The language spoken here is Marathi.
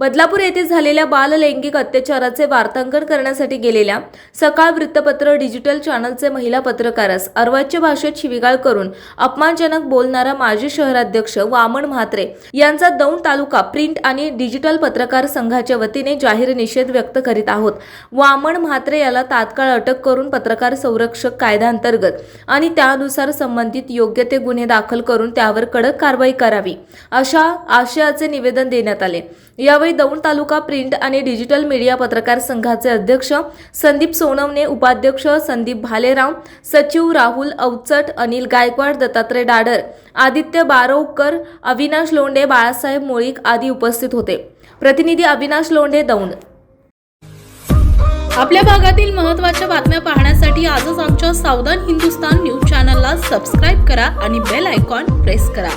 बदलापूर येथे झालेल्या बाल लैंगिक अत्याचाराचे वार्तांकन करण्यासाठी गेलेल्या सकाळ वृत्तपत्र डिजिटल चॅनलचे महिला पत्रकारास अर्वाच्य भाषेत शिविगाळ करून अपमानजनक बोलणारा माजी शहराध्यक्ष वामन म्हात्रे यांचा दौंड तालुका प्रिंट आणि डिजिटल पत्रकार संघाच्या वतीने जाहीर निषेध व्यक्त करीत आहोत. वामन म्हात्रे याला तात्काळ अटक करून पत्रकार संरक्षक कायद्याअंतर्गत आणि त्यानुसार संबंधित योग्य ते गुन्हे दाखल करून त्यावर कडक कारवाई करावी अशा आशयाचे निवेदन देण्यात आले. यावेळी दौंड तालुका प्रिंट आणि डिजिटल मीडिया पत्रकार संघाचे अध्यक्ष संदीप सोनवणे उपाध्यक्ष संदीप भालेराव सचिव राहुल अवचट अनिल गायकवाड दत्तात्रय डाडर आदित्य बारोकर अविनाश लोंढे बाळासाहेब मोळीक आदी उपस्थित होते. प्रतिनिधी अविनाश लोंढे दौंड. आपल्या भागातील महत्त्वाच्या बातम्या पाहण्यासाठी आजच आमच्या सावधान हिंदुस्तान न्यूज चॅनलला सबस्क्राईब करा आणि बेल आयकॉन प्रेस करा.